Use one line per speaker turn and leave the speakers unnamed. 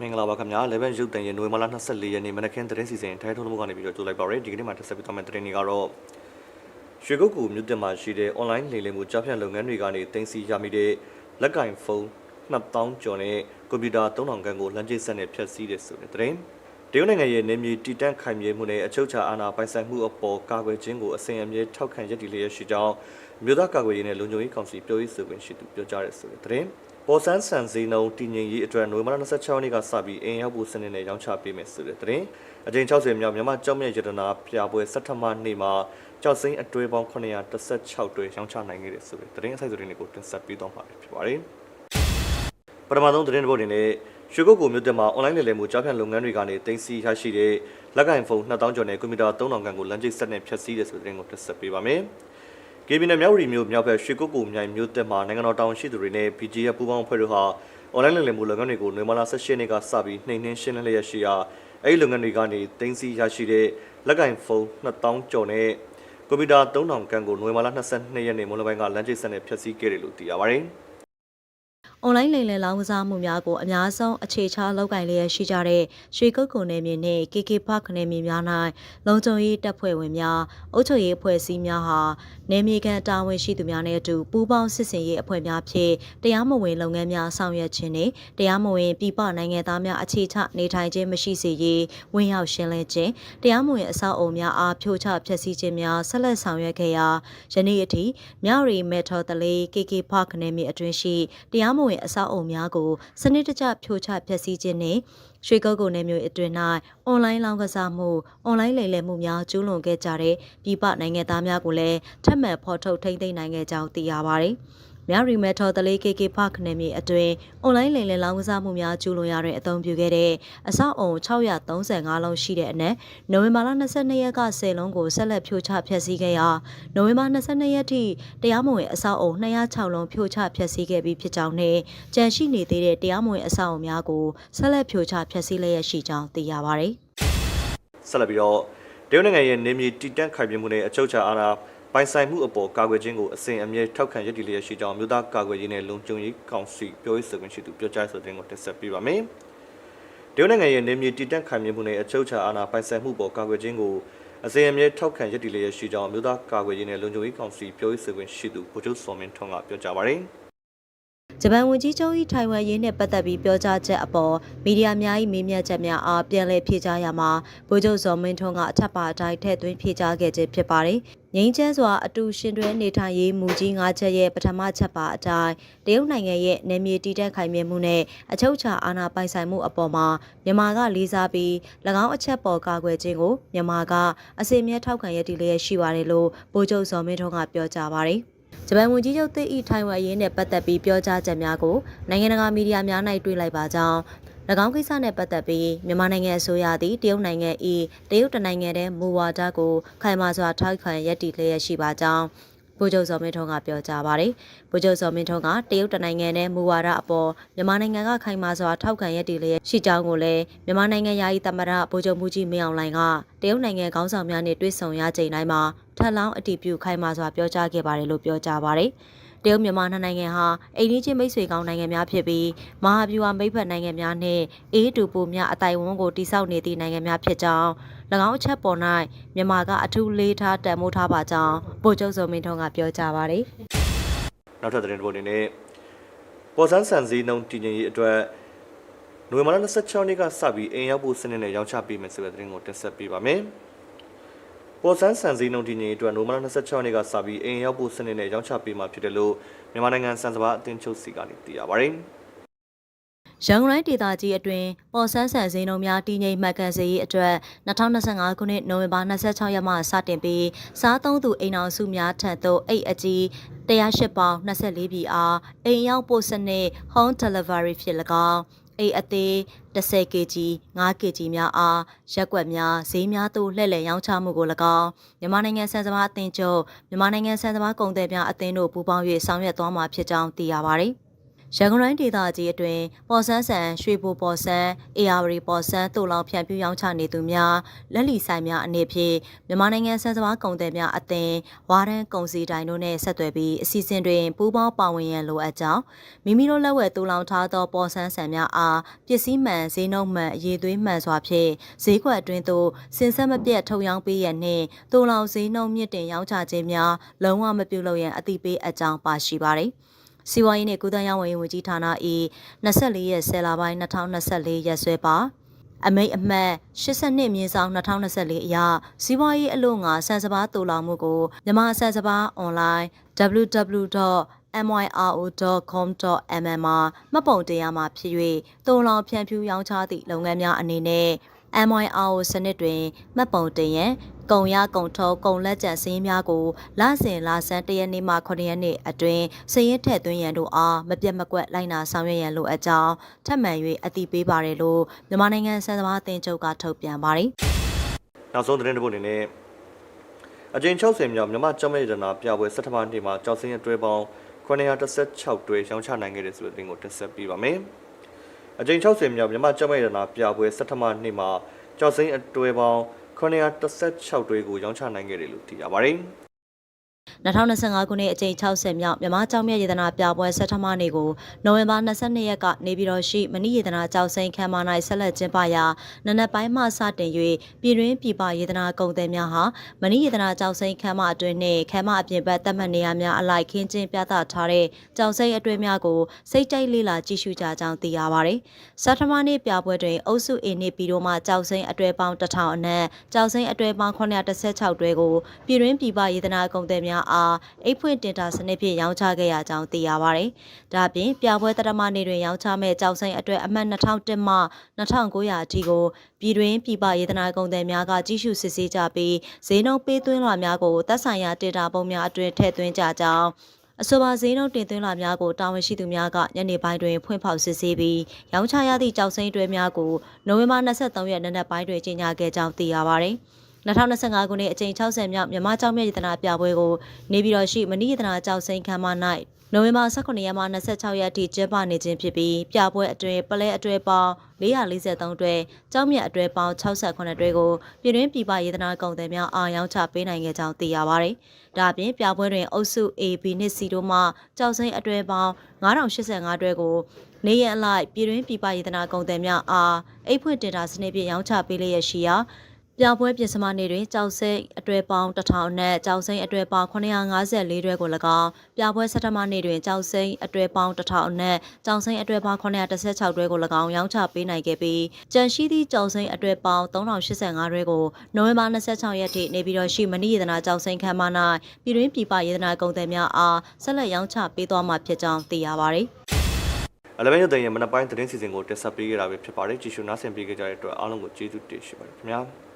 မင်္ဂလာပါခင်ဗျာ11ရုပ်တန်ရဲ့နိုဝင်ဘာလ24ရက်နေ့မနက်ခင်းသတင်းစီစဉ်ထိုင်းထုံးမှုကနေပြီးတော့ကြိုလိုက်ပါရယ်ဒီကနေ့မှာတက်ဆက်ပြီးတော့မယ့်သတင်းတွေကတော့ရွှေကုတ်ကူမြို့တင်မှာရှိတဲ့ online လိမ်လည်မှုကြားဖြတ်လုပ်ငန်းတွေကနေတင်စီရမိတဲ့လက်ကင်ဖုန်း2000ကျော်နဲ့ကွန်ပျူတာ3000ခန်းကိုလမ်းကျဆက်နဲ့ဖျက်ဆီးတဲ့ဆိုတဲ့သတင်းတရုတ်နိုင်ငံရဲ့နေမြေတီတန့်ခိုင်မြဲမှုနဲ့အချုပ်ချာအာဏာပိုင်ဆိုင်မှုအပေါ်ကာကွယ်ခြင်းကိုအစဉ်အမြဲထောက်ခံရည်တည်လျက်ရှိကြောင်း မြို့သားကာကွယ်ရေးနဲ့လုံခြုံရေးကောင်စီပြောရေးဆိုခွင့်ရှိသူပြောကြားတဲ့ဆိုတဲ့သတင်းပေါ်ဆန်းဆန်စည်းနှုန်းတည်ငြိမ်ရေးအတွက်နိုဝင်ဘာလ26ရက်နေ့ကစပြီးအင်ရောက်ဖို့စနစ်နဲ့ရောင်းချပေးမယ်ဆိုတဲ့သတင်းအကြိမ်60မြောက်မြန်မာကျောက်မြတ်ရတနာပြပွဲစက်ထမနေ့မှာကြောက်စိမ့်အတွဲပေါင်း916တွဲရောင်းချနိုင်ခဲ့တဲ့ဆိုတဲ့သတင်းအစိုက်သတင်းတွေကိုတင်ဆက်ပေးတော့မှာဖြစ်ပါတယ်ပထမဆုံးသတင်းတစ်ပုဒ်တင်နဲ့ရွှေကုတ်ကိုမြို့တက်မှာ online လေလည်မှုကြားဖြတ်လုပ်ငန်းတွေကနေတင်စီရရှိတဲ့လက်ကင်ဖုန်း2000ကျော်နဲ့ကွန်ပျူတာ3000ခန်းကိုလမ်းကျိတ်ဆက်နဲ့ဖျက်ဆီးတဲ့ဆိုတဲ့သတင်းကိုတင်ဆက်ပေးပါမယ်။ KB နဲ့မြောက်ရီမျိုးမြောက်ဘက်ရွှေကုတ်ကိုမြိုင်မြို့တက်မှာနိုင်ငံတော်တာဝန်ရှိသူတွေနဲ့ BGF ပူးပေါင်းအဖွဲ့တို့ဟာ online လေလည်မှုလုပ်ငန်းတွေကိုနေမလာ16ရက်နေ့ကစပြီးနှိမ်နှင်းရှင်းလင်းလျက်ရှိရာအဲဒီလုပ်ငန်းတွေကနေတင်စီရရှိတဲ့လက်ကင်ဖုန်း2000ကျော်နဲ့ကွန်ပျူတာ3000ခန်းကိုနိုဝင်ဘာလ22ရက်နေ့မွန်းလွဲပိုင်းကလမ်းကျိတ်ဆက်နဲ့ဖျက်ဆီးခဲ့တယ်လို့သိရပါတယ်။။
online လိမ်လည်လောင်းကစားမှုများကိုအများဆုံးအခြေချလောက်ကင်လျက်ရှိကြတဲ့ရွှေကုတ်ကုံနယ်မြေနှင့် KK Park နယ်မြေများ၌လုံခြုံရေးတပ်ဖွဲ့ဝင်များအုပ်ချုပ်ရေးအဖွဲ့အစည်းများဟာနယ်မြေခံတာဝန်ရှိသူများနဲ့အတူပူးပေါင်းစစ်ဆင်ရေးအဖွဲ့များဖြင့်တရားမဝင်လုပ်ငန်းများဆောင်ရွက်ခြင်းနှင့်တရားမဝင်ပြည်ပနိုင်ငံသားများအခြေချနေထိုင်ခြင်းမရှိစေရေးဝင်ရောက်ရှင်းလင်းခြင်းတရားမဝင်အဆောက်အအုံများအားဖြိုချဖျက်ဆီးခြင်းများဆက်လက်ဆောင်ရွက်ခဲ့ရာယနေ့အထိမြရီမက်ထော်တလေး KK Park နယ်မြေအတွင်းရှိတရားမဝင်အဆောက်အအုံများကိုစနစ်တကျဖြိုချဖျက်ဆီးခြင်းနှင့်ရွှေကုတ်ကုန်းနယ်မြို့အတွင်း၌အွန်လိုင်းလောင်းကစားမှုအွန်လိုင်းလိမ်လည်မှုများကျူးလွန်ခဲ့ကြတဲ့ပြည်ပနိုင်ငံသားများကိုလည်းထပ်မံဖော်ထုတ်ထိန်းသိမ်းနိုင်ခဲ့ကြောင်းသိရပါတယ်။ မြရီမက်ထော်တလေး KK Park နယ်မြေအတွင်းအွန်လိုင်းလိမ်လည်လောင်းကစားမှုများကျူးလွန်ရတဲ့အသုံးပြုခဲ့တဲ့အဆောက်အုံ635လုံးရှိတဲ့အနက်နိုဝင်ဘာလ22ရက်က10လုံးကိုဆက်လက်ဖြိုချဖျက်ဆီးခဲ့ရာနိုဝင်ဘာ22ရက်ထိတရားမဝင်အဆောက်အုံ206လုံးဖြိုချဖျက်ဆီးခဲ့ပြီးဖြစ်ကြောင်းနဲ့ကြန့်ရှိနေသေးတဲ့တရားမဝင်အဆောက်အုံများကိုဆက်လက်ဖြိုချဖျက်ဆီးလျက်ရှိကြောင်းသိရပါတယ်။
ဆက်လက်ပြီးတော့တရုတ်နိုင်ငံရဲ့နေမြေတီတန့်ခိုင်မြဲမှုနဲ့အချုပ်ချာအာဏာ ပိုင်ဆိုင်မှုအပေါ်ကာကွယ်ခြင်းကိုအစဉ်အမြဲထောက်ခံရည်တည်လျက်ရှိကြောင်းမြို့သားကာကွယ်ရေးနဲ့လုံခြုံရေးကောင်စီပြောရေးဆိုခွင့်ရှိသူပြောကြားဆိုတဲ့ကိုတက်ဆက်ပေးပါမယ်။တရုတ်နိုင်ငံရဲ့နေမြေတီတန့်ခိုင်မြဲမှုနဲ့အချုပ်ချာအာဏာပိုင်ဆိုင်မှုပေါ်ကာကွယ်ခြင်းကိုအစဉ်အမြဲထောက်ခံရည်တည်လျက်ရှိကြောင်းမြို့သားကာကွယ်ရေးနဲ့လုံခြုံရေးကောင်စီပြောရေးဆိုခွင့်ရှိသူဗိုလ်ချုပ်စောမင်းထွန်းကပြောကြားပါတယ်။
ဂျပန်ဝန်ကြီးချုပ်၏ထိုင်ဝမ်ရေးနဲ့ပတ်သက်ပြီးပြောကြားချက်အပေါ်မီဒီယာများ၏မေးမြန်းချက်များအားပြန်လည်ဖြေကြားရမှာဗိုလ်ချုပ်ဇော်မင်းထွန်းကအထက်ပါအတိုင်းထည့်သွင်းဖြေကြားခဲ့ခြင်းဖြစ်ပါတယ်။ငိမ့်ချမ်းစွာအတူရှင်တွဲနေထိုင်ရေးမူကြီး၅ချက်ရဲ့ပထမချက်ပါအတိုင်းတရုတ်နိုင်ငံရဲ့နယ်မြေတည်တံ့ခိုင်မြဲမှုနဲ့အချုပ်အခြာအာဏာပိုင်ဆိုင်မှုအပေါ်မှာမြန်မာကလေးစားပြီး၎င်းအချက်ပေါ်ကာကွယ်ခြင်းကိုမြန်မာကအစီအမြဲထောက်ခံရည်တည်လျက်ရှိပါတယ်လို့ဗိုလ်ချုပ်ဇော်မင်းထွန်းကပြောကြားပါတယ်။ ဂျပန်ဝန်ကြီးချုပ်သစ်ဤထိုင်ဝမ်အရေးနဲ့ပတ်သက်ပြီးပြောကြားချက်များကိုနိုင်ငံတကာမီဒီယာများ၌တွေ့လိုက်ပါကြောင်း၎င်းကိစ္စနဲ့ပတ်သက်ပြီးမြန်မာနိုင်ငံအစိုးရသည်တရုတ်နိုင်ငံ၏တရုတ်တနိုင်ငံတဲ့မူဝါဒကိုခိုင်မာစွာထောက်ခံရည်တည်လျက်ရှိပါကြောင်း ဗိုလ်ချုပ်ဇော်မင်းထွန်းကပြောကြားပါတယ်။ဗိုလ်ချုပ်ဇော်မင်းထွန်းကတရုတ်တနိုင်ငံနဲ့မူဝါဒအပေါ်မြန်မာနိုင်ငံကခိုင်မာစွာထောက်ခံရည်တည်လျက်ရှိကြောင်းကိုလည်းမြန်မာနိုင်ငံယာယီသမ္မတဗိုလ်ချုပ်မှုကြီးမင်းအောင်လှိုင်ကတရုတ်နိုင်ငံခေါင်းဆောင်များနဲ့တွေ့ဆုံရချိန်တိုင်းမှာထပ်လောင်းအတည်ပြုခိုင်မာစွာပြောကြားခဲ့ပါတယ်လို့ပြောကြားပါတယ်။ တရုတ်မြန်မာနှစ်နိုင်ငံဟာအိန္ဒိချင်းမိတ်ဆွေကောင်းနိုင်ငံများဖြစ်ပြီးမဟာဗျူဟာမိတ်ဖက်နိုင်ငံများနှင့်အေးတူပူများအတိုင်ဝန်းကိုတိစောက်နေသည့်နိုင်ငံများဖြစ်ကြောင်း၎င်းအချက်ပေါ်၌မြန်မာကအထူးလေးထားတန်ဖိုးထားပါကြောင်းဗိုလ်ချုပ်စုံမင်းထွန်းကပြောကြားပါတယ်။
နောက်ထပ်သတင်းတစ်ပုဒ်အနေနဲ့ပေါ်ဆန်းဆန်စည်းနှုန်းတည်ငြိမ်ရေးအတွက်နိုဝင်ဘာလ26ရက်နေ့ကစပြီးအင်ရောက်ဖို့စနစ်နဲ့ရောင်းချပေးမယ်ဆိုတဲ့သတင်းကိုတင်ဆက်ပေးပါမယ်။ ပေါ်ဆန်းဆန်စည်းနှုန်းတည်ငြိမ်ရေးအတွက်နိုဝင်ဘာလ26ရက်နေ့ကစပြီးအင်ရောက်ဖို့စနစ်နဲ့ရောင်းချပေးမှာဖြစ်တယ်လို့မြန်မာနိုင်ငံစံစဘာအသင်းချုပ်စီကနေသိရပါတယ်။
ရန်ကုန်တိုင်းဒေသကြီးအတွင်းပေါ်ဆန်းဆန်စင်းတို့များတည်ငြိမ်မှတ်ကန်စေရေးအတွက်2025ခုနှစ်နိုဝင်ဘာ26ရက်မှစတင်ပြီးစားသုံးသူအိမ်အောင်စုများထံသို့အိတ်အကြီး108ပေါင်24ပြည်အားအိမ်ရောက်ပို့စနစ် home delivery ဖြစ်၎င်း အိတ်အသေး10 kg 5 kg များအားရက်ွက်များဈေးများသို့လှည့်လည်ရောင်းချမှုကို၎င်းမြန်မာနိုင်ငံစံစဘာအသင်းချုပ်မြန်မာနိုင်ငံစံစဘာကုန်သည်များအသင်းတို့ပူးပေါင်း၍ဆောင်ရွက်သွားမှာဖြစ်ကြောင်းသိရပါသည်။ ရန်ကုန်တိုင်းဒေသကြီးအတွင်းပေါ်ဆန်းဆန်ရွှေဘိုပေါ်ဆန်းအေယာဝတီပေါ်ဆန်းတူလောင်ဖြန့်ဖြူးရောင်းချနေသူများလက်လီဆိုင်များအနေဖြင့်မြန်မာနိုင်ငံဆန်စပါးကုန်သည်များအသင်းဝါရန်ကုန်စီတိုင်းတို့နဲ့ဆက်သွယ်ပြီးအစီအစဉ်တွင်ပူးပေါင်းပါဝင်ရန်လိုအပ်ကြောင်းမိမိတို့လက်ဝယ်တူလောင်ထားသောပေါ်ဆန်းဆန်များအားပစ္စည်းမှန်ဈေးနှုန်းမှန်အရေးသွေးမှန်စွာဖြင့်ဈေးကွက်အတွင်းသို့စင်ဆက်မပြတ်ထုတ်ရောင်းပေးရန်နှင့်တူလောင်ဈေးနှုန်းမြင့်တင်ရောင်းချခြင်းများလုံးဝမပြုလုပ်ရန်အသိပေးအပ်ကြောင်းပါရှိပါသည် စီဝိုင်းနဲ့ကုသရေးဝန်ကြီးဝန်ကြီးဌာန၏24ရက်10လပိုင်း2024ရက်စွဲပါအမိတ်အမှတ်82မြင်းဆောင်2024အရစီးပွားရေးအလို့ငါစံစပါးတူလောင်မှုကိုမြန်မာစံစပါး online www.myro.com.mm မှာမှတ်ပုံတင်ရမှာဖြစ်၍တူလောင်ဖြန့်ဖြူးရောင်းချသည့်လုပ်ငန်းများအနေနဲ့ MYRO စနစ်တွင်မှတ်ပုံတင်ရန်ကုံရကုံထုတ်ကုံလက်ကျန်စည်းများကိုလစဉ်လဆန်းတရက်နေ့မှ9ရက်နေ့အတွင်းစည်ရင်ထည့်သွင်းရန်တို့အားမပြတ်မကွက်လိုက်နာဆောင်ရွက်ရန်လိုအပ်ကြောင်းထပ်မံ၍အသိပေးပါရလို့မြန်မာနိုင်ငံစံသမားအသင်းချုပ်ကထုတ်ပြန်ပါသည်
နောက်ဆုံးသတင်းတစ်ပုဒ်အနေနဲ့အကြိမ်60မြောက်မြန်မာကျောင်းမဲ့ရတနာပြပွဲစက်တဘာနေ့မှာကြောက်စင်းအတွဲပေါင်း916တွဲရောင်းချနိုင်ခဲ့တယ်ဆိုတဲ့သတင်းကိုတင်ဆက်ပေးပါမယ်။ အကြိမ်60မြောက်မြန်မာကျောင်းမဲ့ရတနာပြပွဲစက်တဘာနေ့မှာကြောက်စင်းအတွဲပေါင်း916တွဲကိုရောင်းချနိုင်ခဲ့တယ်လို့သိရပါတယ်။
2025ခုနှစ်အကြိမ်60မြောက်မြန်မာကြောင်မြတ်ရေသနာပြပွဲဆက်ထမနေ့ကိုနိုဝင်ဘာ22ရက်ကနေပြည်တော်ရှိမဏိရေသနာကြောက်စိန်ခမ်းမ၌ဆက်လက်ကျင်းပရာနနက်ပိုင်းမှစတင်၍ပြည်တွင်းပြည်ပရေသနာကုန်သည်များဟာမဏိရေသနာကြောက်စိန်ခမ်းမအတွင်းနှင့်ခမ်းမအပြင်ဘက်တက်မှတ်နေရာများအလိုက်ခင်းကျင်းပြသထားတဲ့ကြောက်စိန်အတွင်းများကိုစိတ်ကြိုက်လေးလာကြည့်ရှုကြကြောင်းသိရပါသည်။ဆက်ထမနေ့ပြပွဲတွင်အုပ်စု A နှင့်ပြီးတော့မှကြောက်စိန်အတွဲပေါင်း1000အနက်ကြောက်စိန်အတွဲပေါင်း916တွဲကိုပြည်တွင်းပြည်ပရေသနာကုန်သည်များအားအိတ်ဖွင့်တင်တာစနစ်ဖြင့်ရောင်းချခဲ့ရကြောင်းသိရပါသည်။ဒါ့အပြင်ပြပွဲတရမနေ့တွင်ရောင်းချမဲ့ကြောက်စိန်အတွဲအမှတ်2001မှ2900အထိကိုပြည်တွင်းပြည်ပရေသနာကုန်သည်များကကြီးစုစစ်ဆေးကြပြီးဈေးနှုန်းပေးသွင်းလာများကိုသက်ဆိုင်ရာဒေတာပုံများအတွင်းထည့်သွင်းကြကြောင်းအဆိုပါဈေးနှုန်းတင်သွင်းလာများကိုတာဝန်ရှိသူများကညနေပိုင်းတွင်ဖွင့်ဖောက်စစ်ဆေးပြီးရောင်းချရသည့်ကြောက်စိမ့်တွဲများကိုနိုဝင်ဘာ23ရက်နေ့နက်ပိုင်းတွင်ကြေညာခဲ့ကြောင်းသိရပါသည်။ 2025ခုနှစ်အကြိမ်60မြောက်မြန်မာကျောင်းမြတ်ရတနာပြပွဲကိုနေပြည်တော်ရှိမဏိရတနာကျောက်စိန်ခမ်းမ၌နိုဝင်ဘာ18ရက်မှ26ရက်အထိကျင်းပနေခြင်းဖြစ်ပြီးပြပွဲအတွင်းပလဲအတွဲပေါင်း443တွဲကျောင်းမြတ်အတွဲပေါင်း68တွဲကိုပြည်တွင်းပြည်ပရေသနာကုန်သည်များအားရောင်းချပေးနိုင်ခဲ့ကြောင်းသိရပါသည်။ဒါအပြင်ပြပွဲတွင်အုပ်စု A, B နှင့် C တို့မှကျောက်စိန်အတွဲပေါင်း9085တွဲကိုနေရန်အလိုက်ပြည်တွင်းပြည်ပရေသနာကုန်သည်များအားအိတ်ဖွင့်တင်တာစနစ်ဖြင့်ရောင်းချပေးလျက်ရှိရာ ပြပွဲပြင်စမနေ့တွင်ကြောက်စိတ်အတွဲပေါင်း1000နဲ့ကြောက်စိတ်အတွဲပေါင်း954တွဲကို၎င်းပြပွဲဆတမနေ့တွင်ကြောက်စိတ်အတွဲပေါင်း1000နဲ့ကြောက်စိတ်အတွဲပေါင်း916တွဲကို၎င်းရောင်းချပေးနိုင်ခဲ့ပြီးကြန့်ရှိသည့်ကြောက်စိတ်အတွဲပေါင်း3085တွဲကိုနိုဝင်ဘာ26ရက်ထိနေပြည်တော်ရှိမဏိရတနာကြောက်စိတ်ခမ်းမ၌ပြည်တွင်းပြည်ပရေတနာကုန်သည်များအားဆက်လက်ရောင်းချပေးသွားမှာဖြစ်ကြောင်းသိရပါသည်
အလမင်းရတဲ့ရဲ့မနက်ပိုင်းသတင်းစီစဉ်ကိုတင်ဆက်ပေးခဲ့တာပဲဖြစ်ပါတယ်ကြည့်ရှုနားဆင်ပေးကြတဲ့အတွက်အားလုံးကိုကျေးဇူးတင်ရှိပါတယ်ခင်ဗျာ။